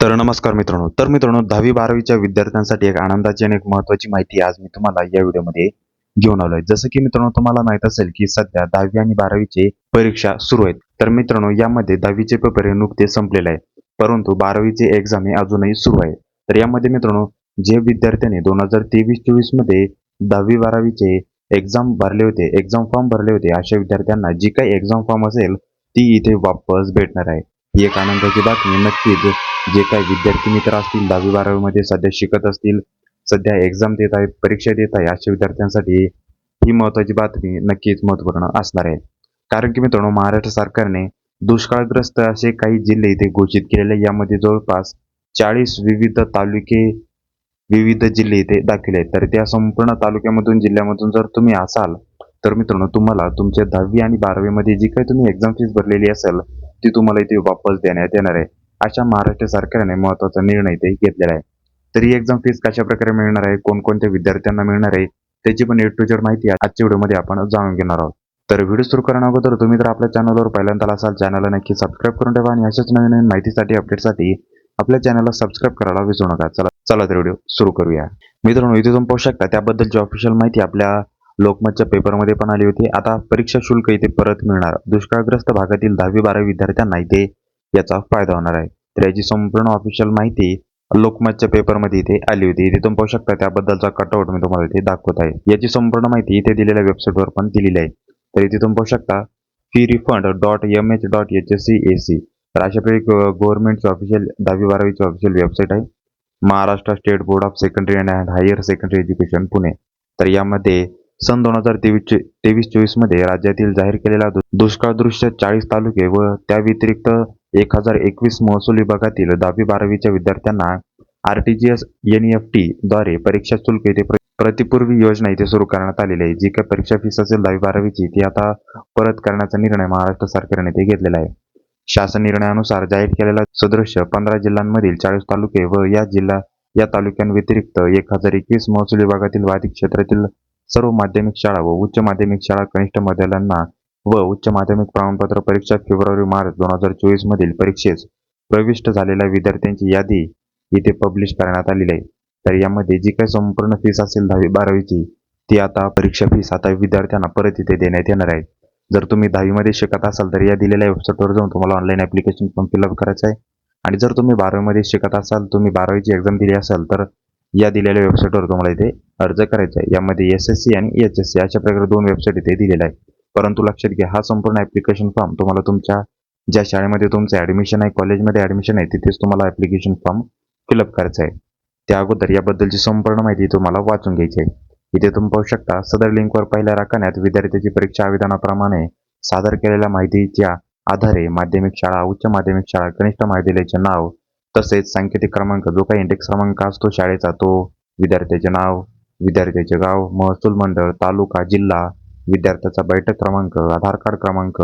तर नमस्कार मित्रांनो. तर मित्रांनो दहावी बारावीच्या विद्यार्थ्यांसाठी एक आनंदाची आणि एक महत्वाची माहिती आज मी तुम्हाला या व्हिडिओमध्ये घेऊन आलोय. जसं की मित्रांनो तुम्हाला माहीत असेल की सध्या दहावी आणि बारावीचे परीक्षा सुरू आहेत. तर मित्रांनो यामध्ये दहावीचे पेपर हे नुकते संपलेले आहे परंतु बारावीचे एक्झाम हे अजूनही सुरू आहे. तर यामध्ये मित्रांनो जे विद्यार्थ्यांनी दोन हजार तेवीस चोवीसमध्ये दहावी बारावीचे एक्झाम भरले होते एक्झाम फॉर्म भरले होते अशा विद्यार्थ्यांना जी काही एक्झाम फॉर्म असेल ती इथे वापस भेटणार आहे. ही एक आनंदाची बातमी नक्कीच. जे काही विद्यार्थी मित्र असतील दहावी बारावीमध्ये सध्या शिकत असतील सध्या एक्झाम देत आहेत परीक्षा देत आहे अशा विद्यार्थ्यांसाठी ही महत्वाची बातमी नक्कीच महत्त्वपूर्ण असणार आहे. कारण की मित्रांनो महाराष्ट्र सरकारने दुष्काळग्रस्त असे काही जिल्हे इथे घोषित केलेले यामध्ये जवळपास चाळीस विविध तालुके विविध जिल्हे इथे दाखवले आहेत. तर त्या संपूर्ण तालुक्यामधून जिल्ह्यामधून जर तुम्ही असाल तर मित्रांनो तुम्हाला तुमच्या दहावी आणि बारावीमध्ये जी काही तुम्ही एक्झाम फीस भरलेली असेल ती तुम्हाला इथे वापस देण्यात येणार आहे. अशा महाराष्ट्र सरकारने महत्त्वाचा निर्णय ते घेतलेला आहे. तर ही एक्झाम फीस कशा प्रकारे मिळणार आहे? कोणकोणत्या विद्यार्थ्यांना मिळणार आहे? त्याची पण एड टू जेड माहिती आजच्या व्हिडिओमध्ये आपण जाणून घेणार आहोत. तर व्हिडिओ सुरू करण्या अगोदर तुम्ही जर आपल्या चॅनलवर पहिल्यांदा असाल चॅनलला नक्की सबस्क्राईब करून ठेवा आणि अशाच नवीन नवीन माहितीसाठी अपडेटसाठी आपल्या चॅनलला सबस्क्राईब करायला विसरू नका. चला चला तर व्हिडिओ सुरू करूया. मित्रांनो इथे तुम्ही पाहू शकता त्याबद्दलची ऑफिशियल माहिती आपल्या लोकमतच्या पेपरमध्ये पण आली होती. आता परीक्षा शुल्क इथे परत मिळणार. दुष्काळग्रस्त भागातील दहावी बारावी विद्यार्थ्यांना इथे याचा फायदा होणार आहे. तर याची संपूर्ण ऑफिशियल माहिती लोकमतच्या पेपरमध्ये इथे आली होती. इथे तुम्ही पाहू शकता त्याबद्दलचा कटआउट मी तुम्हाला इथे दाखवत आहे. याची संपूर्ण माहिती इथे दिलेल्या वेबसाईटवर पण दिलेली आहे. तर इथे तुम्ही पाहू शकता fee refund dot M H dot H S C A C तर अशा प्रकारे गव्हर्नमेंटची ऑफिशियल दहावी बारावीची ऑफिशियल वेबसाईट आहे. Maharashtra state board of secondary and higher secondary education Pune. तर यामध्ये सन दोन हजार तेवीस तेवीस चोवीसमध्ये राज्यातील जाहीर केलेला दुष्काळदृश्य चाळीस तालुके व त्या व्यतिरिक्त एक हजार एकवीस महसूल विभागातील दहावी बारावीच्या विद्यार्थ्यांना R T G S N F T द्वारे परीक्षा शुल्क येथे प्रतिपूर्वी योजना इथे सुरू करण्यात आलेली आहे जी काही परीक्षा फीस असेल दहावी बारावीची ती आता परत करण्याचा निर्णय महाराष्ट्र सरकारने इथे घेतलेला आहे. शासन निर्णयानुसार जाहीर केलेला सदृश्य पंधरा जिल्ह्यांमधील चाळीस तालुके व या जिल्हा या तालुक्यांव्यतिरिक्त एक हजार एकवीस महसूल विभागातील वाहतूक क्षेत्रातील सर्व माध्यमिक शाळा व उच्च माध्यमिक शाळा कनिष्ठ विद्यालयांना व उच्च माध्यमिक प्रमाणपत्र परीक्षा फेब्रुवारी मार्च दोन हजार चोवीस मधील परीक्षेस प्रविष्ट झालेल्या विद्यार्थ्यांची यादी इथे पब्लिश करण्यात आलेली आहे. तर यामध्ये जी काही संपूर्ण फीस असेल दहावी बारावीची ती आता परीक्षा फीस आता विद्यार्थ्यांना परत इथे देण्यात येणार आहे. जर तुम्ही दहावीमध्ये शिकत असाल तर या दिलेल्या वेबसाईटवर जाऊन तुम्हाला ऑनलाईन ॲप्लिकेशन फॉर्म फिलअप करायचं आहे. आणि जर तुम्ही बारावीमध्ये शिकत असाल तुम्ही बारावीची एक्झाम दिली असाल तर या दिलेल्या वेबसाईटवर तुम्हाला इथे अर्ज करायचा आहे. यामध्ये एस एस सी आणि एच एस सी अशा प्रकारे दोन वेबसाईट इथे दिलेल्या आहेत. परंतु लक्षात घ्या हा संपूर्ण ऍप्लिकेशन फॉर्म तुम्हाला तुमच्या ज्या शाळेमध्ये तुमचं ऍडमिशन आहे कॉलेजमध्ये ऍडमिशन आहे तिथेच तुम्हाला ऍप्लिकेशन फॉर्म फिलअप करायचा आहे. त्या अगोदर याबद्दलची संपूर्ण माहिती तुम्हाला वाचून घ्यायची आहे. इथे तुम्ही पाहू शकता सदर लिंकवर पहिल्या राखण्यात विद्यार्थ्याची परीक्षा आवेदनाप्रमाणे सादर केलेल्या माहितीच्या आधारे माध्यमिक शाळा उच्च माध्यमिक शाळा कनिष्ठ महाविद्यालयाचे नाव तसेच सांकेतिक क्रमांक जो काही इंडेक्स क्रमांक असतो शाळेचा तो विद्यार्थ्याचे नाव विद्यार्थ्याचे गाव महसूल मंडळ तालुका जिल्हा विद्यार्थ्याचा बैठक क्रमांक आधार कार्ड क्रमांक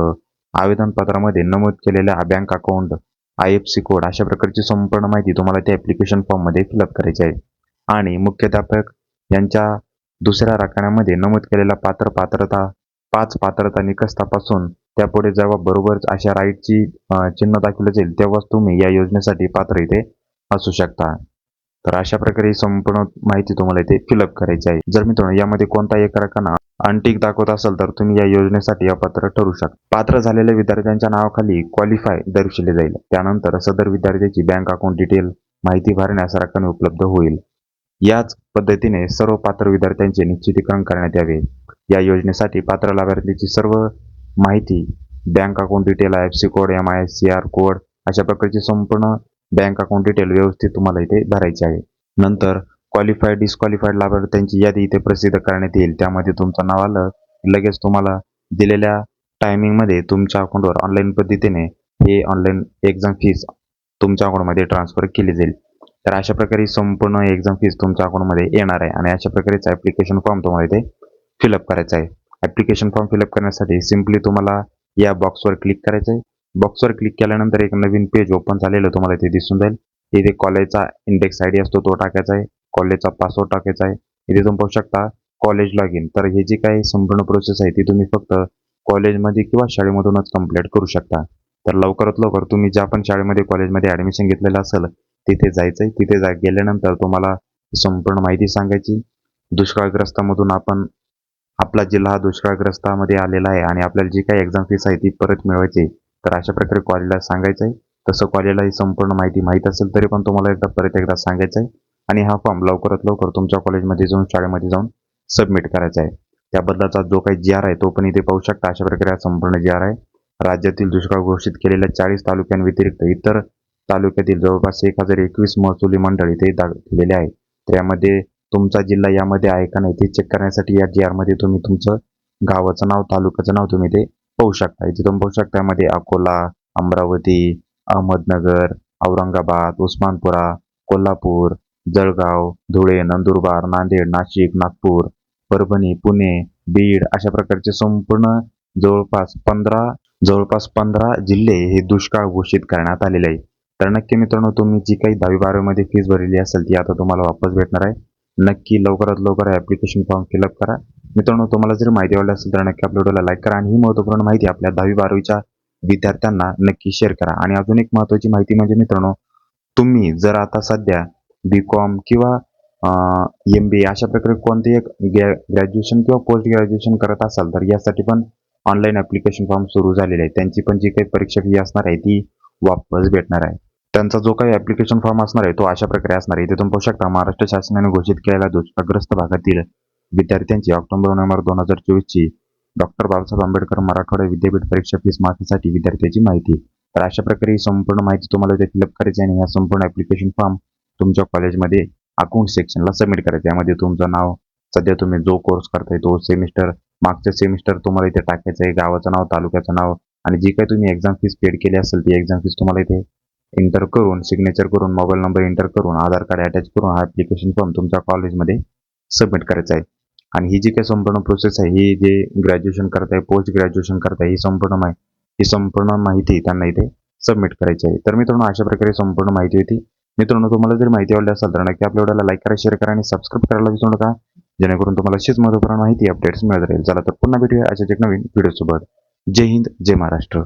आवेदनपत्रामध्ये नमूद केलेल्या bank account I F C code अशा प्रकारची संपूर्ण माहिती तुम्हाला त्या ॲप्लिकेशन फॉर्ममध्ये फिलअप करायची आहे. आणि मुख्याध्यापक यांच्या दुसऱ्या राखण्यामध्ये नमूद केलेला पात्र पात्रता पाच पात्रता निकष तपासून त्यापुढे जेव्हा बरोबर अशा राईटची चिन्ह दाखवलं जाईल तेव्हाच तुम्ही या योजनेसाठी पात्र इथे असू शकता. तर अशा प्रकारे संपूर्ण माहिती तुम्हाला इथे फिलअप करायची आहे. जर मित्रांनो यामध्ये कोणता एक रकाना अनटिक दाखवत असेल तर तुम्ही या योजनेसाठी अपात्र ठरू शकता. पात्र झालेल्या विद्यार्थ्यांच्या नावाखाली क्वालिफाय दर्शवले जाईल. त्यानंतर सदर विद्यार्थ्याची बँक अकाउंट डिटेल माहिती भरण्यास रक्कम उपलब्ध होईल. याच पद्धतीने सर्व पात्र विद्यार्थ्यांचे निश्चितीकरण करण्यात यावे. या योजनेसाठी पात्र लाभार्थीची सर्व माहिती. Bank account detail I F C code M I S C R code अशा प्रकारची संपूर्ण बँक अकाउंट डिटेल व्यवस्थित तुम्हाला इथे भरायची आहे. नंतर क्वालिफाईड डिस्क्वालिफाईड लाभार्थ्यांची यादी इथे प्रसिद्ध करण्यात येईल. त्यामध्ये तुमचं नाव आलं लगेच तुम्हाला दिलेल्या टायमिंगमध्ये तुमच्या अकाउंटवर ऑनलाईन पद्धतीने हे ऑनलाईन एक्झाम फीस तुमच्या अकाउंटमध्ये ट्रान्सफर केली जाईल. तर अशा प्रकारे संपूर्ण एक्झाम फीस तुमच्या अकाउंटमध्ये येणार आहे आणि अशा प्रकारेच ॲप्लिकेशन फॉर्म तुम्हाला इथे फिलअप करायचा आहे. ॲप्लिकेशन फॉर्म फिलअप करण्यासाठी सिम्पली तुम्हाला या बॉक्सवर क्लिक करायचं आहे. बॉक्सवर क्लिक केल्यानंतर एक नवीन पेज ओपन झालेलं तुम्हाला इथे दिसून जाईल. इथे कॉलेजचा इंडेक्स आय डी असतो तो टाकायचा आहे. कॉलेजचा पासवर्ड टाकायचा आहे. इथे तुम्ही पाहू शकता कॉलेज लॉग इन तर हे जी काही संपूर्ण प्रोसेस आहे ती तुम्ही फक्त कॉलेजमध्ये किंवा शाळेमधूनच कंप्लीट करू शकता. तर लवकरात लवकर तुम्ही ज्या पण शाळेमध्ये कॉलेजमध्ये ॲडमिशन घेतलेलं असेल तिथे जायचं आहे. तिथे जा गेल्यानंतर तुम्हाला संपूर्ण माहिती सांगायची. दुष्काळग्रस्तामधून आपण आपला जिल्हा हा दुष्काळग्रस्तामध्ये आलेला आहे आणि आपल्याला जी काही एक्झाम फीस आहे ती परत मिळवायची आहे. तर अशा प्रकारे कॉलेजला सांगायचं आहे. तसं कॉलेजला ही संपूर्ण माहिती माहीत असेल तरी पण तुम्हाला एकदा परत एकदा सांगायचं आहे. आणि हा फॉर्म लवकरात लवकर तुमच्या कॉलेजमध्ये जाऊन शाळेमध्ये जाऊन सबमिट करायचा आहे. त्याबद्दलचा जो काही जी आर आहे तो पण इथे पाहू शकता. अशा प्रकारे हा संपूर्ण जी आर आहे. राज्यातील दुष्काळ घोषित केलेल्या चाळीस तालुक्यांव्यतिरिक्त इतर तालुक्यातील जवळपास एक हजार एकवीस महसुली मंडळ इथे दाखवलेले आहे. त्यामध्ये तुमचा जिल्हा यामध्ये आहे का नाही ते चेक करण्यासाठी या जी आरमध्ये तुम्ही तुमचं गावाचं नाव तालुक्याचं नाव तुम्ही ते पाहू शकता. इथे तुम्ही पाहू शकता यामध्ये अकोला अमरावती अहमदनगर औरंगाबाद उस्मानपुरा कोल्हापूर जळगाव धुळे नंदुरबार नांदेड नाशिक नागपूर परभणी पुणे बीड अशा प्रकारचे संपूर्ण जवळपास पंधरा जवळपास पंधरा जिल्हे हे दुष्काळ घोषित करण्यात आलेले आहे. तर नक्की मित्रांनो तुम्ही जी काही दहावी बारावीमध्ये फीस भरलेली असेल ती आता तुम्हाला वापस भेटणार आहे. नक्की लवकरात लवकर ॲप्लिकेशन फॉर्म फिलअप करा. मित्रांनो तुम्हाला जर माहिती आवडली असेल तर नक्की आपल्या व्हिडिओला लाईक करा आणि ही महत्त्वपूर्ण माहिती आपल्या दहावी बारावीच्या विद्यार्थ्यांना नक्की शेअर करा. आणि अजून एक महत्त्वाची माहिती म्हणजे मित्रांनो तुम्ही जर आता सध्या बी कॉम किंवा एम बी ए अशा प्रकारे कोणते एक ग्रॅज्युएशन किंवा पोस्ट ग्रॅज्युएशन करत असाल तर यासाठी पण ऑनलाईन ॲप्लिकेशन फॉर्म सुरू झालेले आहे त्यांची पण जी काही परीक्षा फी असणार आहे ती वापस भेटणार आहे. त्यांचा जो काही ॲप्लिकेशन फॉर्म असणार आहे तो अशा प्रकारे असणार आहे. तिथून तुम्ही पाहू शकता महाराष्ट्र शासनाने घोषित केलेल्या दुष्काळग्रस्त भागातील विद्यार्थ्यांची ऑक्टोबर नोव्हेंबर दोन हजार चोवीसची डॉक्टर बाबासाहेब आंबेडकर मराठवाडा विद्यापीठ परीक्षा फीस माफीसाठी विद्यार्थ्याची माहिती. तर अशा प्रकारे ही संपूर्ण माहिती तुम्हाला इथे फिलअप करायची आणि या संपूर्ण ॲप्लिकेशन फॉर्म तुमच्या कॉलेजमध्ये अकाउंट सेक्शनला सबमिट करायचं यामध्ये तुमचं नाव सध्या तुम्ही जो कोर्स करताय तो सेमिस्टर मागचं सेमिस्टर तुम्हाला इथे टाकायचं आहे. गावाचं नाव तालुक्याचं नाव आणि जी काही तुम्ही एक्झाम फीस पेड केली असेल ती एक्झाम फीस तुम्हाला इथे एंटर करून सिग्नेचर करून मोबाईल नंबर एंटर करून आधार कार्ड अटॅच करून हा ॲप्लिकेशन फॉर्म तुमच्या कॉलेजमध्ये सबमिट करायचा आहे. आणि ही जी काही संपूर्ण प्रोसेस आहे ही जे ग्रॅज्युएशन करताय पोस्ट ग्रॅज्युएशन करताय ही संपूर्ण माहिती ही संपूर्ण माहिती त्यांना इथे सबमिट करायची आहे. तर मित्रांनो अशा प्रकारे संपूर्ण माहिती होती. मित्रांनो तुम्हाला जर माहिती आवडली असेल तर नक्की आपल्या व्हिडिओला लाईक करा शेअर करा आणि सबस्क्राईब करायला विसरू नका. जेणेकरून तुम्हाला अशीच महत्त्वपूर्ण माहिती अपडेट्स मिळत राहील. चला तर पुन्हा भेटूया अशाच एक नवीन व्हिडिओसोबत जय हिंद जय महाराष्ट्र.